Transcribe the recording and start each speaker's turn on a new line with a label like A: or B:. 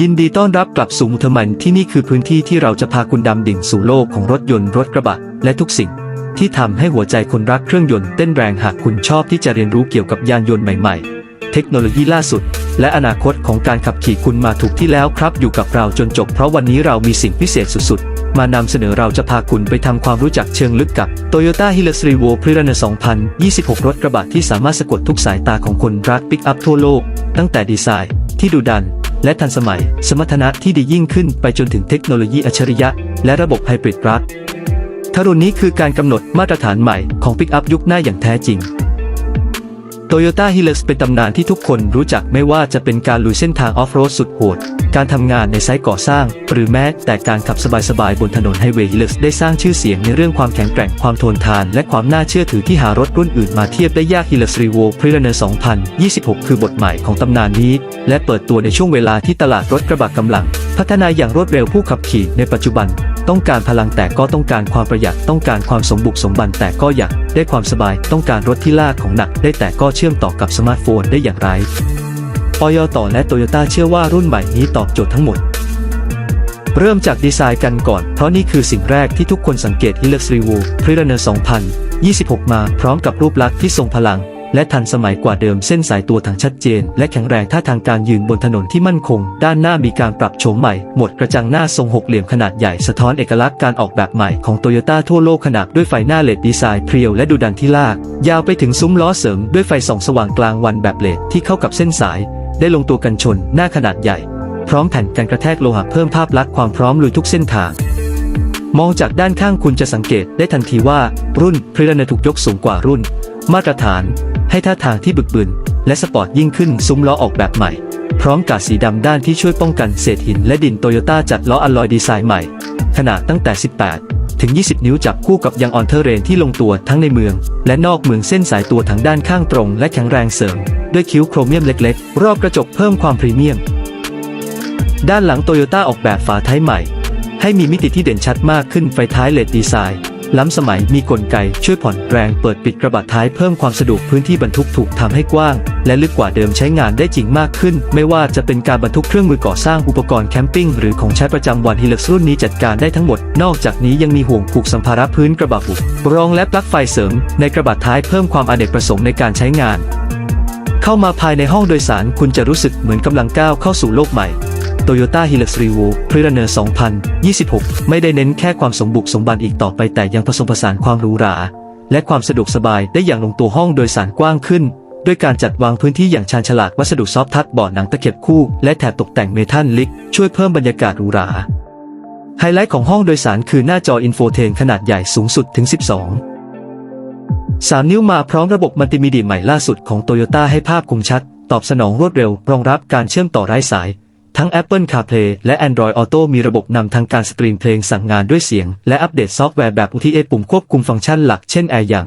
A: ยินดีต้อนรับกลับสู่มุทมันที่นี่คือพื้นที่ที่เราจะพาคุณดำดิ่งสู่โลกของรถยนต์รถกระบะ และทุกสิ่ง ที่ทำให้หัวใจคนรักเครื่องยนต์เต้นแรงหากคุณชอบที่จะเรียนรู้เกี่ยวกับยานยนต์ใหม่ๆ เทคโนโลยีล่าสุด และอนาคตของการขับขี่คุณมาถูกที่แล้วครับ อยู่กับเราจนจบ เพราะวันนี้เรามีสิ่งพิเศษสุดๆ มานำเสนอเราจะพาคุณไปทำความรู้จักเชิงลึกกับ Toyota Hilux Revo p r i r a n a 2026 รถกระบะที่สามารถสะกดทุกสายตาของคนรักปิกอัพทั่วโลก ตั้งแต่ดีไซน์ที่ดุดัน และทันสมัย สมรรถนะที่ดียิ่งขึ้นไปจนถึงเทคโนโลยีอัจฉริยะ และระบบไฮบริดรักทารุณนี้คือการกำหนดมาตรฐานใหม่ของปิกอัพยุคหน้าอย่างแท้จริง Toyota Hilux เป็นตำนานที่ทุกคนรู้จักไม่ว่าจะเป็นการลุยเส้นทางออฟโรดสุดโหด การทำงานในไซต์ก่อสร้าง หรือแม้แต่การขับสบายๆบนถนนไฮเวย์ Hilux ได้สร้างชื่อเสียงในเรื่องความแข็งแกร่งความทนทาน และความน่าเชื่อถือที่หารถรุ่นอื่นมาเทียบได้ยาก Hilux Revo p r e r u n n e r 2026 คือบทใหม่ของตำนานนี้ และเปิดตัวในช่วงเวลาที่ตลาดรถกระบะกำลัง พัฒนาอย่างรวดเร็วผู้ขับขี่ในปัจจุบัน ต้องการพลังแต่ก็ต้องการความประหยัดต้องการความสมบุกสมบันแต่ก็อยากได้ความสบาย ต้องการรถที่ลากของหนัก ได้แต่ก็เชื่อมต่อกับสมาร์ทโฟนได้อย่างไรปยต่อและโตโยต้าเชื่อว่ารุ่นใหม่นี้ตอบโจทย์ทั้งหมด เริ่มจากดีไซน์กันก่อน เพราะนี่คือสิ่งแรกที่ทุกคนสังเกต Hilux Revo p r e r u n n e r 2026 มาพร้อมกับรูปลักษณ์ที่ทรงพลัง และทันสมัยกว่าเดิมเส้นสายตัวถังชัดเจน และแข็งแรงท่าทางการยืนบนถนนที่มั่นคง ด้านหน้ามีการปรับโฉมใหม่ หมดกระจังหน้าทรงหกเหลี่ยมขนาดใหญ่สะท้อนเอกลักษณ์การออกแบบใหม่ของโตโยต้าทั่วโลกขนาดด้วยไฟหน้าเลดดีไซน์เพรียวและดูดันที่ลาก ยาวไปถึงซุ้มล้อเสริมด้วยไฟส่องสว่างกลางวันแบบเลดที่เข้ากับเส้นสาย ได้ลงตัวกันชนหน้าขนาดใหญ่ พร้อมแผ่นกันกระแทกโลหะเพิ่มภาพลักษณ์ความพร้อมลุยทุกเส้นทางมองจากด้านข้างคุณจะสังเกตได้ทันทีว่า รุ่นพรีเนถูกยกสูงกว่ารุ่น มาตรฐาน ให้ท่าทางที่บึกบึน และสปอร์ตยิ่งขึ้นซุ้มล้อออกแบบใหม่ พร้อมกาดสีดำด้านที่ช่วยป้องกันเศษหินและดินโตโยต้าจัดล้ออลลอยดีไซน์ใหม่ ขนาดตั้งแต่ 18 ถึง 20 นิ้วจับคู่กับยางออนเทอร์เรนที่ลงตัวทั้งในเมือง และนอกเมืองเส้นสายตัวทั้งด้านข้างตรง และแข็งแรงเสริม ด้วยคิ้วโครเมียมเล็กๆ รอบกระจกเพิ่มความพรีเมียม ด้านหลังโตโยต้าออกแบบฝาท้ายใหม่ ให้มีมิติที่เด่นชัดมากขึ้นไฟท้ายเลดดีไซน์ ล้ำสมัยมีกลไกช่วยผ่อนแรงเปิดปิดกระบะท้ายเพิ่มความสะดวกพื้นที่บรรทุกถูกทำให้กว้าง และลึกกว่าเดิมใช้งานได้จริงมากขึ้น ไม่ว่าจะเป็นการบรรทุกเครื่องมือก่อสร้างอุปกรณ์แคมปิ้งหรือของใช้ประจำวันฮิล x รุ่นนี้จัดการได้ทั้งหมด นอกจากนี้ยังมีห่วงผูกสัมภาระพื้นกระบะบุกรองและปลั๊กไฟเสริม ในกระบะท้ายเพิ่มความอเนกประสงค์ในการใช้งาน เข้ามาภายในห้องโดยสารคุณจะรู้สึกเหมือนกำลังก้าวเข้าสู่โลกใหม่ Toyota Hilux Revo p r e r u n n e r 2026 ไม่ได้เน้นแค่ความสมบุกสมบันอีกต่อไปแต่ยังผสมผสานความหรูหรา และความสะดวกสบายได้อย่างลงตัวห้องโดยสารกว้างขึ้น ด้วยการจัดวางพื้นที่อย่างชาญฉลาดวัสดุซอฟท์ทัชบอร์ดหนังตะเข็บคู่ และแถบตกแต่งเมทัลลิก ช่วยเพิ่มบรรยากาศหรูหราไฮไลท์ของห้องโดยสารคือหน้าจออินโฟเทนขนาดใหญ่สูงสุดถึง 12 3 นิ้วมาพร้อมระบบมัลติมีเดียใหม่ล่าสุดของ Toyota ให้ภาพคมชัด ตอบสนองรวดเร็ว รองรับการเชื่อมต่อไร้สาย ทั้ง Apple CarPlay และ Android Auto มีระบบนำทางการสตรีมเพลงสั่งงานด้วยเสียง และอัปเดตซอฟต์แวร์แบบ OTA ปุ่มควบคุมฟังก์ชันหลักเช่นแอร์อย่าง